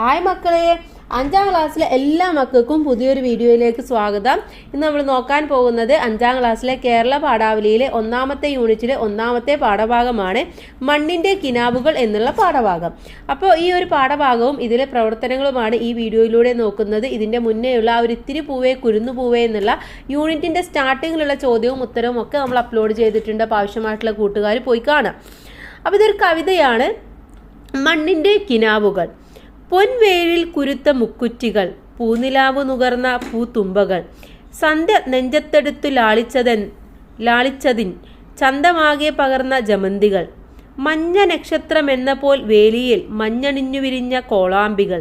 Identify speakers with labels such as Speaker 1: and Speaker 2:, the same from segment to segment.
Speaker 1: Hi മക്കളെ. അഞ്ചാം ക്ലാസ്സിലെ എല്ലാ മക്കൾക്കും പുതിയൊരു വീഡിയോയിലേക്ക് സ്വാഗതം. ഇന്ന് നമ്മൾ നോക്കാൻ പോകുന്നത് അഞ്ചാം ക്ലാസ്സിലെ കേരള പാഠാവലിയിലെ ഒന്നാമത്തെ യൂണിറ്റിലെ ഒന്നാമത്തെ പാഠഭാഗമാണ് മണ്ണിന്റെ കിനാബുകൾ എന്നുള്ള പാഠഭാഗം. അപ്പോൾ ഈ ഒരു പാഠഭാഗവും ഇതിലെ പ്രവർത്തനങ്ങളുമാണ് ഈ വീഡിയോയിലൂടെ നോക്കുന്നത്. ഇതിന്റെ മുന്നേയുള്ള ആ ഒരു ഇത്തിരി പൂവേ കുരുന്നു പൂവേ എന്നുള്ള യൂണിറ്റിന്റെ സ്റ്റാർട്ടിങ്ങിലുള്ള ചോദ്യവും ഉത്തരവും ഒക്കെ നമ്മൾ അപ്ലോഡ് ചെയ്തിട്ടുണ്ട്. അപ്പോൾ ആവശ്യമായിട്ടുള്ള കൂട്ടുകാർ പോയി കാണാം അപ്പോൾ ഇതൊരു കവിതയാണ് മണ്ണിന്റെ കിനാവുകൾ. പൊൻവേലിൽ കുരുത്ത മുക്കുറ്റികൾ പൂനിലാവ് നുകർന്ന പൂത്തുമ്പകൾ. സന്ധ്യ നെഞ്ചത്തെടുത്തു ലാളിച്ചതൻ ലാളിച്ചതിൻ ചന്തമാകെ പകർന്ന ജമന്തികൾ. മഞ്ഞ നക്ഷത്രമെന്ന പോൽ വേലിയിൽ മഞ്ഞണിഞ്ഞു വിരിഞ്ഞ കോളാമ്പികൾ.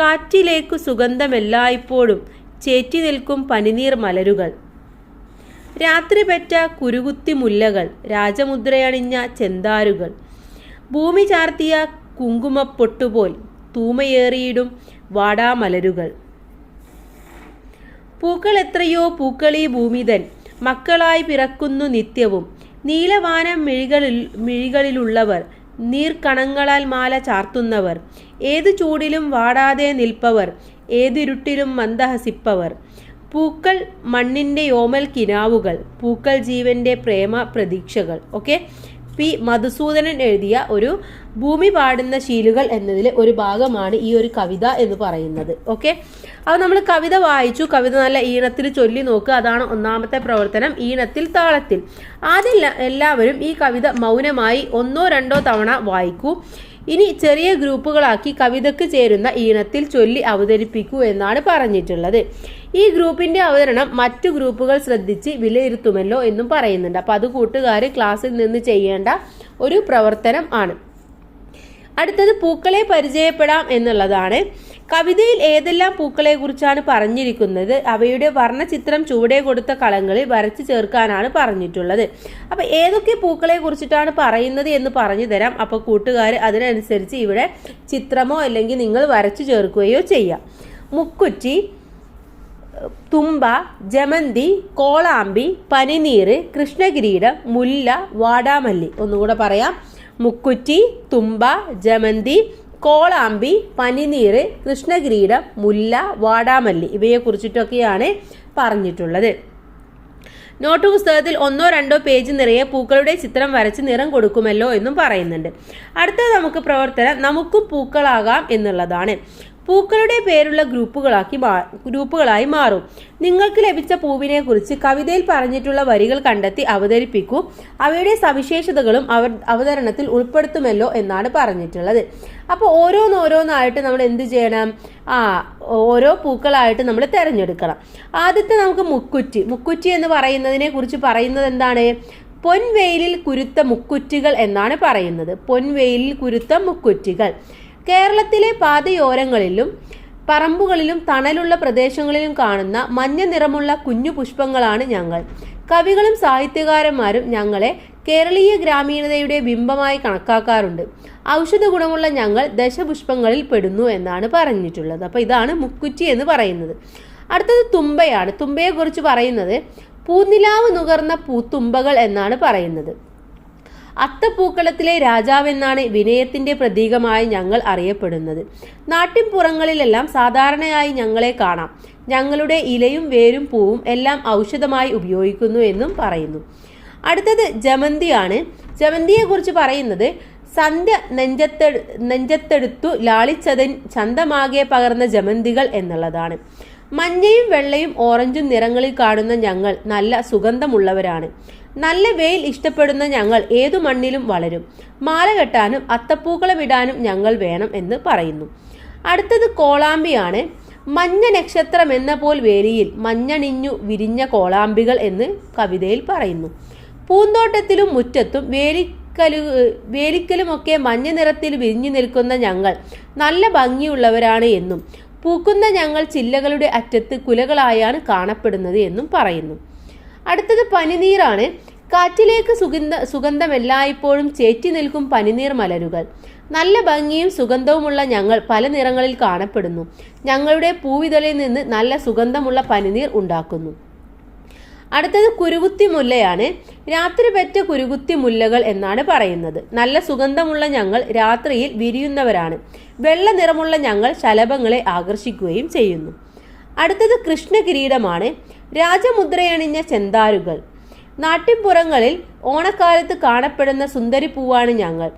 Speaker 1: കാറ്റിലേക്കു സുഗന്ധമെല്ലായ്പ്പോഴും ചേറ്റി നിൽക്കും പനിനീർ മലരുകൾ. രാത്രി പെറ്റ കുരുകുത്തി മുല്ലകൾ രാജമുദ്രയണിഞ്ഞ ചെന്താരുകൾ. ഭൂമി ചാർത്തിയ കുങ്കുമപ്പൊട്ടുപോൽ തൂമയേറിയിടും വാടാമലരുകൾ. പൂക്കൾ എത്രയോ പൂക്കളീ ഭൂമിതൻ മക്കളായി പിറക്കുന്നു നിത്യവും. നീലവാനം മിഴികളിൽ മിഴികളിലുള്ളവർ നീർക്കണങ്ങളാൽ മാല ചാർത്തുന്നവർ. ഏതു ചൂടിലും വാടാതെ നിൽപ്പവർ ഏതിരുട്ടിലും മന്ദഹസിപ്പവർ. പൂക്കൾ മണ്ണിന്റെ ഓമൽ കിനാവുകൾ പൂക്കൾ ജീവന്റെ പ്രേമ പ്രതീക്ഷകൾ ഓക്കെ? പി മധുസൂദനൻ എഴുതിയ ഒരു ഭൂമി പാടുന്ന ശീലുകൾ എന്നതിലെ ഒരു ഭാഗമാണ് ഈ ഒരു കവിത എന്ന് പറയുന്നത്. ഓക്കെ അപ്പോൾ നമ്മൾ കവിത വായിച്ചു. കവിത നല്ല ഈണത്തിൽ ചൊല്ലി നോക്കുക. അതാണ് ഒന്നാമത്തെ പ്രവർത്തനം. ഈണത്തിൽ താളത്തിൽ. ആദ്യം എല്ലാവരും ഈ കവിത മൗനമായി ഒന്നോ രണ്ടോ തവണ വായിക്കൂ. ഇനി ചെറിയ ഗ്രൂപ്പുകളാക്കി കവിതയ്ക്ക് ചേരുന്ന ഈണത്തിൽ ചൊല്ലി അവതരിപ്പിക്കൂ എന്നാണ് പറഞ്ഞിട്ടുള്ളത്. ഈ ഗ്രൂപ്പിന്റെ അവതരണം മറ്റു ഗ്രൂപ്പുകൾ ശ്രദ്ധിച്ച് വിലയിരുത്തുമല്ലോ എന്നും പറയുന്നുണ്ട്. അപ്പോൾ അത് കൂട്ടുകാർ ക്ലാസ്സിൽ നിന്ന് ചെയ്യേണ്ട ഒരു പ്രവർത്തനം ആണ്. അടുത്തത് പൂക്കളെ പരിചയപ്പെടാം എന്നുള്ളതാണ്. കവിതയിൽ ഏതെല്ലാം പൂക്കളെ കുറിച്ചാണ് പറഞ്ഞിരിക്കുന്നത്? അവയുടെ വർണചിത്രം ചുവടെ കൊടുത്ത കളങ്ങളിൽ വരച്ചു ചേർക്കാനാണ് പറഞ്ഞിട്ടുള്ളത്. അപ്പൊ ഏതൊക്കെ പൂക്കളെ കുറിച്ചിട്ടാണ് പറയുന്നത് എന്ന് പറഞ്ഞു തരാം. അപ്പൊ കൂട്ടുകാർ അതിനനുസരിച്ച് ഇവിടെ ചിത്രമോ അല്ലെങ്കിൽ നിങ്ങൾ വരച്ചു ചേർക്കുകയോ ചെയ്യാം. മുക്കുറ്റി തുമ്പ ജമന്തി കോളാമ്പി പനിനീര് കൃഷ്ണകിരീടം മുല്ല വാടാമല്ലി. ഒന്നുകൂടെ പറയാം. മുക്കുറ്റി തുമ്പ ജമന്തി കോളാമ്പി പനിനീര് കൃഷ്ണകിരീടം മുല്ല വാടാമല്ലി ഇവയെ കുറിച്ചിട്ടൊക്കെയാണ് പറഞ്ഞിട്ടുള്ളത്. നോട്ട് പുസ്തകത്തിൽ ഒന്നോ രണ്ടോ പേജ് നിറയെ പൂക്കളുടെ ചിത്രം വരച്ച് നിറം കൊടുക്കുമല്ലോ എന്നും പറയുന്നുണ്ട്. അടുത്തത് നമുക്ക് പ്രവർത്തനം നമുക്കും പൂക്കളാകാം എന്നുള്ളതാണ്. പൂക്കളുടെ പേരുള്ള ഗ്രൂപ്പുകളാക്കി ഗ്രൂപ്പുകളായി മാറും. നിങ്ങൾക്ക് ലഭിച്ച പൂവിനെക്കുറിച്ച് കവിതയിൽ പറഞ്ഞിട്ടുള്ള വരികൾ കണ്ടെത്തി അവതരിപ്പിക്കൂ. അവയുടെ സവിശേഷതകളും അവർ അവതരണത്തിൽ ഉൾപ്പെടുത്തുമല്ലോ എന്നാണ് പറഞ്ഞിട്ടുള്ളത്. അപ്പോൾ ഓരോന്നോരോന്നായിട്ട് നമ്മൾ എന്ത് ചെയ്യണം? ആ ഓരോ പൂക്കളായിട്ട് നമ്മൾ തിരഞ്ഞെടുക്കണം. ആദ്യത്തെ നമുക്ക് മുക്കുറ്റി. മുക്കുറ്റി എന്ന് പറയുന്നതിനെ കുറിച്ച് പറയുന്നത് എന്താണ് പൊൻവെയിലിൽ കുരുത്ത മുക്കുറ്റികൾ എന്നാണ് പറയുന്നത്. പൊൻവെയിലിൽ കുരുത്ത മുക്കുറ്റികൾ. കേരളത്തിലെ പാതയോരങ്ങളിലും പറമ്പുകളിലും തണലുള്ള പ്രദേശങ്ങളിലും കാണുന്ന മഞ്ഞ നിറമുള്ള കുഞ്ഞു പുഷ്പങ്ങളാണ് ഞങ്ങൾ. കവികളും സാഹിത്യകാരന്മാരും ഞങ്ങളെ കേരളീയ ഗ്രാമീണതയുടെ ബിംബമായി കണക്കാക്കാറുണ്ട്. ഔഷധ ഗുണമുള്ള ഞങ്ങൾ ദശപുഷ്പങ്ങളിൽ പെടുന്നു എന്നാണ് പറഞ്ഞിട്ടുള്ളത്. അപ്പോൾ ഇതാണ് മുക്കുറ്റി എന്ന് പറയുന്നത്. അടുത്തത് തുമ്പയാണ്. തുമ്പയെക്കുറിച്ച് പറയുന്നത് പൂനിലാവ് നുകർന്ന പൂത്തുമ്പകൾ എന്നാണ് പറയുന്നത്. അത്തപ്പൂക്കളത്തിലെ രാജാവെന്നാണ് വിനയത്തിന്റെ പ്രതീകമായി ഞങ്ങൾ അറിയപ്പെടുന്നത്. നാട്ടിൻപുറങ്ങളിലെല്ലാം സാധാരണയായി ഞങ്ങളെ കാണാം. ഞങ്ങളുടെ ഇലയും വേരും പൂവും എല്ലാം ഔഷധമായി ഉപയോഗിക്കുന്നു എന്നും പറയുന്നു. അടുത്തത് ജമന്തിയാണ്. ജമന്തിയെക്കുറിച്ച് പറയുന്നത് സന്ധ്യ നെഞ്ചത്തെ നെഞ്ചത്തെടുത്തു ലാളിച്ചതൻ ചന്തമാകെ പകർന്ന ജമന്തികൾ എന്നുള്ളതാണ്. മഞ്ഞയും വെള്ളയും ഓറഞ്ചും നിറങ്ങളിൽ കാണുന്ന ഞങ്ങൾ നല്ല സുഗന്ധമുള്ളവരാണ്. നല്ല വെയിൽ ഇഷ്ടപ്പെടുന്ന ഞങ്ങൾ ഏതു മണ്ണിലും വളരും. മാല കെട്ടാനും അത്തപ്പൂക്കളം ഇടാനും ഞങ്ങൾ വേണം എന്ന് പറയുന്നു. അടുത്തത് കോളാമ്പിയാണ്. മഞ്ഞ നക്ഷത്രം എന്ന പോൽ വേലിയിൽ മഞ്ഞണിഞ്ഞു വിരിഞ്ഞ കോളാമ്പികൾ എന്ന് കവിതയിൽ പറയുന്നു. പൂന്തോട്ടത്തിലും മുറ്റത്തും വേലിക്കലു വേലിക്കലുമൊക്കെ മഞ്ഞ നിറത്തിൽ വിരിഞ്ഞു നിൽക്കുന്ന ഞങ്ങൾ നല്ല ഭംഗിയുള്ളവരാണ് എന്നും പൂക്കുന്ന ഞങ്ങൾ ചില്ലകളുടെ അറ്റത്ത് കുലകളായാണ് കാണപ്പെടുന്നത് എന്നും പറയുന്നു. അടുത്തത് പനിനീറാണ് കാറ്റിലേക്ക് സുഗന്ധ സുഗന്ധം എല്ലായ്പ്പോഴും ചേറ്റി നിൽക്കും പനിനീർ മലരുകൾ. നല്ല ഭംഗിയും സുഗന്ധവുമുള്ള ഞങ്ങൾ പല നിറങ്ങളിൽ കാണപ്പെടുന്നു. ഞങ്ങളുടെ പൂവിതളിൽ നിന്ന് നല്ല സുഗന്ധമുള്ള പനിനീർ ഉണ്ടാക്കുന്നു. അടുത്തത് കുരുകുത്തി മുല്ലയാണ്. രാത്രി പെറ്റ കുരുകുത്തി മുല്ലകൾ എന്നാണ് പറയുന്നത്. നല്ല സുഗന്ധമുള്ള ഞങ്ങൾ രാത്രിയിൽ വിരിയുന്നവരാണ്. വെള്ള നിറമുള്ള ഞങ്ങൾ ശലഭങ്ങളെ ആകർഷിക്കുകയും ചെയ്യുന്നു. അടുത്തത് കൃഷ്ണകിരീടമാണ്. രാജമുദ്രയണിഞ്ഞ ചെന്താരുകൾ. നാട്ടിൻപുറങ്ങളിൽ ഓണക്കാലത്ത് കാണപ്പെടുന്ന സുന്ദരി പൂവാണ് ഞങ്ങൾ.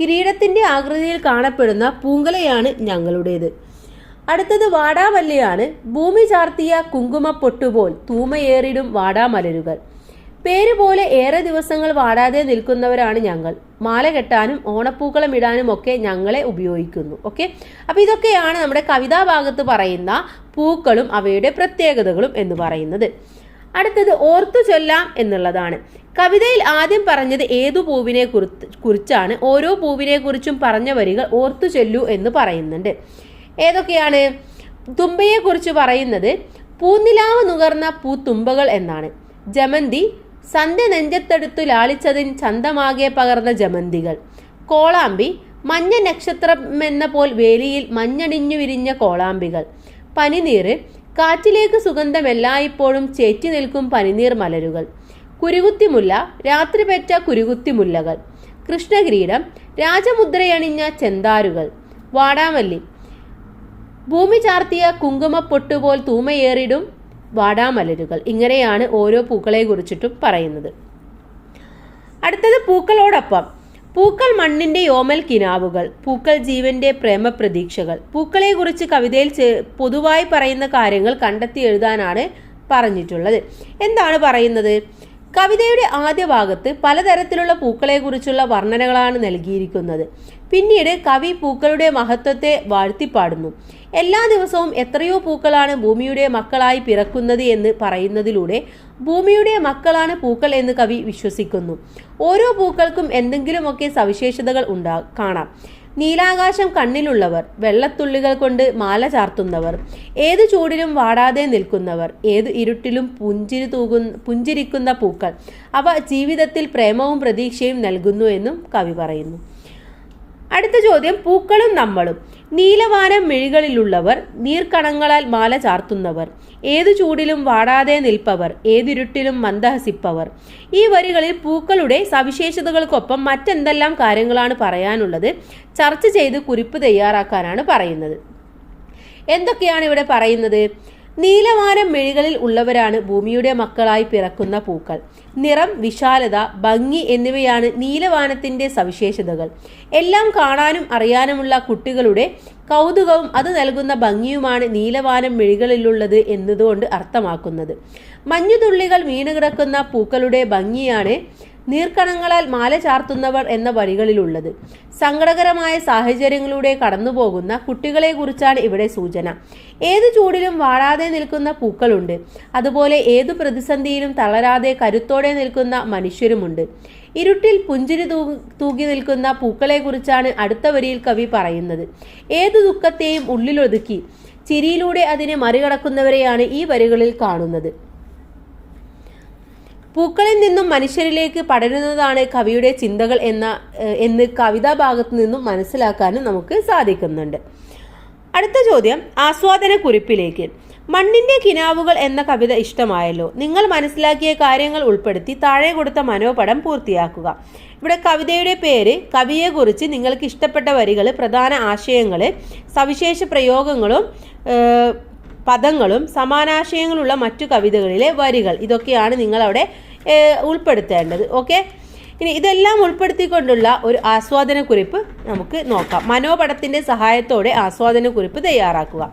Speaker 1: കിരീടത്തിന്റെ ആകൃതിയിൽ കാണപ്പെടുന്ന പൂങ്കലയാണ് ഞങ്ങളുടേത്. അടുത്തത് വാടാമല്ലിയാണ്. ഭൂമി ചാർത്തിയ കുങ്കുമ പൊട്ടുപോൽ തൂമയേറിടും വാടാമലരുകൾ. പേര് പോലെ ഏറെ ദിവസങ്ങൾ വാടാതെ നിൽക്കുന്നവരാണ് ഞങ്ങൾ. മാല കെട്ടാനും ഓണപ്പൂക്കളം ഇടാനും ഒക്കെ ഞങ്ങളെ ഉപയോഗിക്കുന്നു. ഓക്കെ? അപ്പൊ ഇതൊക്കെയാണ് നമ്മുടെ കവിതാ ഭാഗത്ത് പറയുന്ന പൂക്കളും അവയുടെ പ്രത്യേകതകളും എന്ന് പറയുന്നത്. അടുത്തത് ഓർത്തു ചൊല്ലാം എന്നുള്ളതാണ്. കവിതയിൽ ആദ്യം പറഞ്ഞത് ഏതു പൂവിനെ കുറിച്ച് കുറിച്ചാണ്. ഓരോ പൂവിനെ കുറിച്ചും പറഞ്ഞ വരികൾ ഓർത്തു ചൊല്ലൂ എന്ന് പറയുന്നുണ്ട്. ഏതൊക്കെയാണ്? തുമ്പയെ കുറിച്ച് പറയുന്നത് പൂനിലാവ് നുകർന്ന പൂത്തുമ്പകൾ എന്നാണ്. ജമന്തി സന്ധ്യ നെഞ്ചത്തെടുത്തു ലാളിച്ചതിൻ ചന്തമാകെ പകർന്ന ജമന്തികൾ. കോളാമ്പി മഞ്ഞ നക്ഷത്രം എന്ന പോൽ വേലിയിൽ മഞ്ഞണിഞ്ഞു വിരിഞ്ഞ കോളാമ്പികൾ. പനിനീര് കാറ്റിലേക്ക് സുഗന്ധം എല്ലായ്പ്പോഴും ചേറ്റി നിൽക്കും പനിനീർ മലരുകൾ. കുരുകുത്തിമുല്ല രാത്രി പെറ്റ കുരുകുത്തിമുല്ലകൾ. കൃഷ്ണകിരീടം രാജമുദ്രയണിഞ്ഞ ചെന്താരുകൾ. വാടാമല്ലി ഭൂമി ചാർത്തിയ കുങ്കുമ പൊട്ടുപോൽ തൂമയേറിടും വാടാമലരുകൾ. ഇങ്ങനെയാണ് ഓരോ പൂക്കളെ കുറിച്ചിട്ടും പറയുന്നത്. അടുത്തത് പൂക്കളോടൊപ്പം. പൂക്കൾ മണ്ണിന്റെ യോമൽ കിനാവുകൾ പൂക്കൾ ജീവന്റെ പ്രേമപ്രതീക്ഷകൾ. പൂക്കളെ കുറിച്ച് കവിതയിൽ പൊതുവായി പറയുന്ന കാര്യങ്ങൾ കണ്ടെത്തി എഴുതാനാണ് പറഞ്ഞിട്ടുള്ളത്. എന്താണ് പറയുന്നത്? കവിതയുടെ ആദ്യ ഭാഗത്ത് പലതരത്തിലുള്ള പൂക്കളെക്കുറിച്ചുള്ള വർണനകളാണ് നൽകിയിരിക്കുന്നത്. പിന്നീട് കവി പൂക്കളുടെ മഹത്വത്തെ വാഴ്ത്തിപ്പാടുന്നു. എല്ലാ ദിവസവും എത്രയോ പൂക്കളാണ് ഭൂമിയുടെ മക്കളായി പിറക്കുന്നത് എന്ന് പറയുന്നതിലൂടെ ഭൂമിയുടെ മക്കളാണ് പൂക്കൾ എന്ന് കവി വിശ്വസിക്കുന്നു. ഓരോ പൂക്കൾക്കും എന്തെങ്കിലുമൊക്കെ സവിശേഷതകൾ ഉണ്ടാ കാണാം. നീലാകാശം കണ്ണിലുള്ളവർ വെള്ളത്തുള്ളികൾ കൊണ്ട് മാല ചാർത്തുന്നവർ ഏതു ചൂടിലും വാടാതെ നിൽക്കുന്നവർ ഏതു ഇരുട്ടിലും പുഞ്ചിരി തൂകുന്ന പുഞ്ചിരിക്കുന്ന പൂക്കൾ അവ ജീവിതത്തിൽ പ്രേമവും പ്രതീക്ഷയും നൽകുന്നു എന്നും കവി പറയുന്നു. അടുത്ത ചോദ്യം പൂക്കളും നമ്മളും. നീലവാനം മിഴികളിലുള്ളവർ നീർക്കണങ്ങളാൽ മാല ചാർത്തുന്നവർ ഏതു ചൂടിലും വാടാതെ നിൽപ്പവർ ഏതിരുട്ടിലും മന്ദഹസിപ്പവർ. ഈ വരികളിൽ പൂക്കളുടെ സവിശേഷതകൾക്കൊപ്പം മറ്റെന്തെല്ലാം കാര്യങ്ങളാണ് പറയാനുള്ളത് ചർച്ച ചെയ്ത് കുറിപ്പ് തയ്യാറാക്കാനാണ് പറയുന്നത്. എന്തൊക്കെയാണ് ഇവിടെ പറയുന്നത്? നീലവാനം മെഴികളിൽ ഉള്ളവരാണ് ഭൂമിയുടെ മക്കളായി പിറക്കുന്ന പൂക്കൾ. നിറം വിശാലത ഭംഗി എന്നിവയാണ് നീലവാനത്തിന്റെ സവിശേഷതകൾ. എല്ലാം കാണാനും അറിയാനുമുള്ള കുട്ടികളുടെ കൗതുകവും അത് നൽകുന്ന ഭംഗിയുമാണ് നീലവാനം മെഴികളിലുള്ളത് എന്നതുകൊണ്ട് അർത്ഥമാക്കുന്നത്. മഞ്ഞുതുള്ളികൾ വീണുകിടക്കുന്ന പൂക്കളുടെ ഭംഗിയാണ് നീർക്കണങ്ങളാൽ മാല ചാർത്തുന്നവർ എന്ന വരികളിലുള്ളത്. സങ്കടകരമായ സാഹചര്യങ്ങളിലൂടെ കടന്നുപോകുന്ന കുട്ടികളെ കുറിച്ചാണ് ഇവിടെ സൂചന. ഏത് ചൂടിലും വാടാതെ നിൽക്കുന്ന പൂക്കളുണ്ട്. അതുപോലെ ഏതു പ്രതിസന്ധിയിലും തളരാതെ കരുത്തോടെ നിൽക്കുന്ന മനുഷ്യരുമുണ്ട്. ഇരുട്ടിൽ പുഞ്ചിരി തൂ തൂകി നിൽക്കുന്ന പൂക്കളെ കുറിച്ചാണ് അടുത്ത വരിയിൽ കവി പറയുന്നത്. ഏതു ദുഃഖത്തെയും ഉള്ളിലൊതുക്കി ചിരിയിലൂടെ അതിനെ മറികടക്കുന്നവരെയാണ് ഈ വരികളിൽ കാണുന്നത്. പൂക്കളിൽ നിന്നും മനുഷ്യരിലേക്ക് പടരുന്നതാണ് കവിയുടെ ചിന്തകൾ എന്ന എന്ന് കവിതാ ഭാഗത്തു നിന്നും മനസ്സിലാക്കാനും നമുക്ക് സാധിക്കുന്നുണ്ട്. അടുത്ത ചോദ്യം ആസ്വാദന കുറിപ്പിലേക്ക്. മണ്ണിന്റെ കിനാവുകൾ എന്ന കവിത ഇഷ്ടമായല്ലോ. നിങ്ങൾ മനസ്സിലാക്കിയ കാര്യങ്ങൾ ഉൾപ്പെടുത്തി താഴെ കൊടുത്ത മനോപടം പൂർത്തിയാക്കുക. ഇവിടെ കവിതയുടെ പേര് കവിയെക്കുറിച്ച് നിങ്ങൾക്ക് ഇഷ്ടപ്പെട്ട വരികൾ പ്രധാന ആശയങ്ങൾ സവിശേഷ പ്രയോഗങ്ങളും പദങ്ങളും സമാനാശയങ്ങളുള്ള മറ്റു കവിതകളിലെ വരികൾ. ഇതൊക്കെയാണ് നിങ്ങളവിടെ ഉൾപ്പെടുത്തേണ്ടത്. ഓക്കെ? ഇനി ഇതെല്ലാം ഉൾപ്പെടുത്തിക്കൊണ്ടുള്ള ഒരു ആസ്വാദനക്കുറിപ്പ് നമുക്ക് നോക്കാം. മനോപടത്തിന്റെ സഹായത്തോടെ ആസ്വാദനക്കുറിപ്പ് തയ്യാറാക്കുക.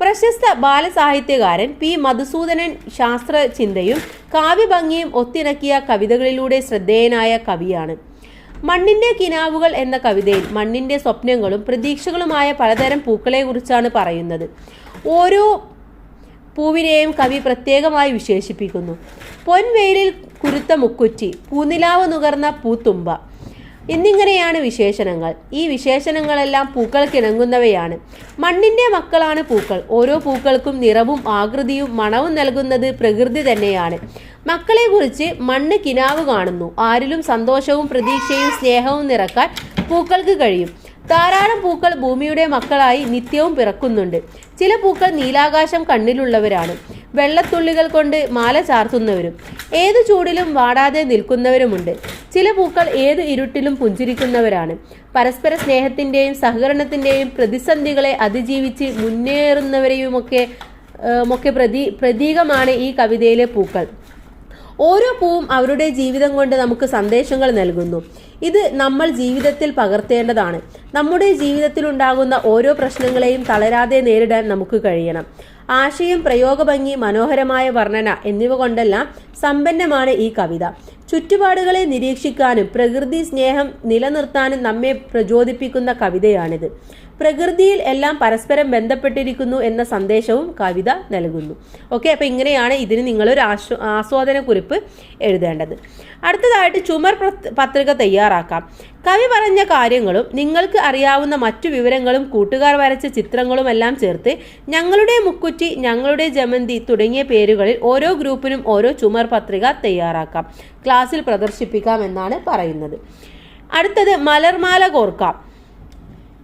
Speaker 1: പ്രശസ്ത ബാലസാഹിത്യകാരൻ പി. മധുസൂദനൻ ശാസ്ത്രചിന്തയും കാവ്യഭംഗിയും ഒത്തിണക്കിയ കവിതകളിലൂടെ ശ്രദ്ധേയനായ കവിയാണ്. മണ്ണിന്റെ കിനാവുകൾ എന്ന കവിതയിൽ മണ്ണിന്റെ സ്വപ്നങ്ങളും പ്രതീക്ഷകളുമായ പലതരം പൂക്കളെക്കുറിച്ചാണ് പറയുന്നത്. ഓരോ പൂവിനെയും കവി പ്രത്യേകമായി വിശേഷിപ്പിക്കുന്നു. പൊൻവെയിലിൽ കുരുത്ത മുക്കുറ്റി പൂനിലാവ് നുകർന്ന പൂത്തുമ്പ. എന്നിങ്ങനെയാണ് വിശേഷണങ്ങൾ. ഈ വിശേഷണങ്ങളെല്ലാം പൂക്കൾക്കിണങ്ങുന്നവയാണ്. മണ്ണിന്റെ മക്കളാണ് പൂക്കൾ. ഓരോ പൂക്കൾക്കും നിറവും ആകൃതിയും മണവും നൽകുന്നത് പ്രകൃതി തന്നെയാണ്. മക്കളെക്കുറിച്ച് മണ്ണ് കിനാവ് കാണുന്നു. ആരിലും സന്തോഷവും പ്രതീക്ഷയും സ്നേഹവും നിറക്കാൻ പൂക്കൾക്ക് കഴിയും. ധാരാളം പൂക്കൾ ഭൂമിയുടെ മക്കളായി നിത്യവും പിറക്കുന്നുണ്ട്. ചില പൂക്കൾ നീലാകാശം കണ്ണിലുള്ളവരാണ്. വെള്ളത്തുള്ളികൾ കൊണ്ട് മാല ചാർത്തുന്നവരും ഏത് ചൂടിലും വാടാതെ നിൽക്കുന്നവരുമുണ്ട്. ചില പൂക്കൾ ഏത് ഇരുട്ടിലും പുഞ്ചിരിക്കുന്നവരാണ്. പരസ്പര സ്നേഹത്തിന്റെയും സഹകരണത്തിന്റെയും പ്രതിസന്ധികളെ അതിജീവിച്ച് മുന്നേറുന്നവരെയുമൊക്കെ ഒക്കെ പ്രതി പ്രതീകമാണ് ഈ കവിതയിലെ പൂക്കൾ. ഓരോ പൂവും അവരുടെ ജീവിതം കൊണ്ട് നമുക്ക് സന്ദേശങ്ങൾ നൽകുന്നു. ഇത് നമ്മൾ ജീവിതത്തിൽ പകർത്തേണ്ടതാണ്. നമ്മുടെ ജീവിതത്തിൽ ഉണ്ടാകുന്ന ഓരോ പ്രശ്നങ്ങളെയും തളരാതെ നേരിടാൻ നമുക്ക് കഴിയണം. ആശയം പ്രയോഗഭംഗി മനോഹരമായ വർണന എന്നിവ കൊണ്ടെല്ലാം സമ്പന്നമാണ് ഈ കവിത. ചുറ്റുപാടുകളെ നിരീക്ഷിക്കാനും പ്രകൃതി സ്നേഹം നിലനിർത്താനും നമ്മെ പ്രചോദിപ്പിക്കുന്ന കവിതയാണിത്. പ്രകൃതിയിൽ എല്ലാം പരസ്പരം ബന്ധപ്പെട്ടിരിക്കുന്നു എന്ന സന്ദേശവും കവിത നൽകുന്നു. ഓക്കെ അപ്പം ഇങ്ങനെയാണ് ഇതിന് നിങ്ങളൊരു ആസ്വ ആസ്വാദന കുറിപ്പ് എഴുതേണ്ടത്. അടുത്തതായിട്ട് ചുമർ പത്രിക തയ്യാറാക്കാം. കവി പറഞ്ഞ കാര്യങ്ങളും നിങ്ങൾക്ക് അറിയാവുന്ന മറ്റു വിവരങ്ങളും കൂട്ടുകാർ വരച്ച ചിത്രങ്ങളുമെല്ലാം ചേർത്ത് ഞങ്ങളുടെ മുക്കുറ്റി ഞങ്ങളുടെ ജമന്തി തുടങ്ങിയ പേരുകളിൽ ഓരോ ഗ്രൂപ്പിനും ഓരോ ചുമർ പത്രിക തയ്യാറാക്കാം. ക്ലാസ്സിൽ പ്രദർശിപ്പിക്കാം എന്നാണ് പറയുന്നത്. അടുത്തത് മലർമാല കോർക്കാം.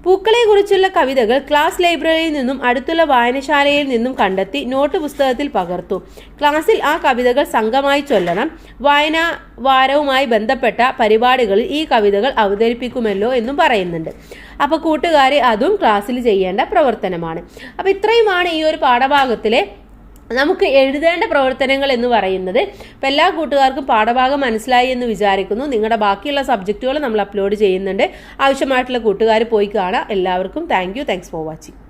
Speaker 1: പൂക്കളെ കുറിച്ചുള്ള കവിതകൾ ക്ലാസ് ലൈബ്രറിയിൽ നിന്നും അടുത്തുള്ള വായനശാലയിൽ നിന്നും കണ്ടെത്തി നോട്ട് പുസ്തകത്തിൽ പകർത്തു. ക്ലാസ്സിൽ ആ കവിതകൾ സംഘമായി ചൊല്ലണം. വായനാ വാരവുമായി ബന്ധപ്പെട്ട പരിപാടികളിൽ ഈ കവിതകൾ അവതരിപ്പിക്കുമല്ലോ എന്നും പറയുന്നുണ്ട്. അപ്പോൾ കൂട്ടുകാരെ അതും ക്ലാസ്സിൽ ചെയ്യേണ്ട പ്രവർത്തനമാണ്. അപ്പോൾ ഇത്രയുമാണ് ഈ ഒരു പാഠഭാഗത്തിലെ നമുക്ക് എഴുതേണ്ട പ്രവർത്തനങ്ങൾ എന്ന് പറയുന്നത് ഇപ്പം എല്ലാ കൂട്ടുകാർക്കും പാഠഭാഗം മനസ്സിലായി എന്ന് വിചാരിക്കുന്നു. നിങ്ങളുടെ ബാക്കിയുള്ള സബ്ജക്റ്റുകൾ നമ്മൾ അപ്ലോഡ് ചെയ്യുന്നുണ്ട്. ആവശ്യമായിട്ടുള്ള കൂട്ടുകാർ പോയി കാണാം എല്ലാവർക്കും thank you thanks for watching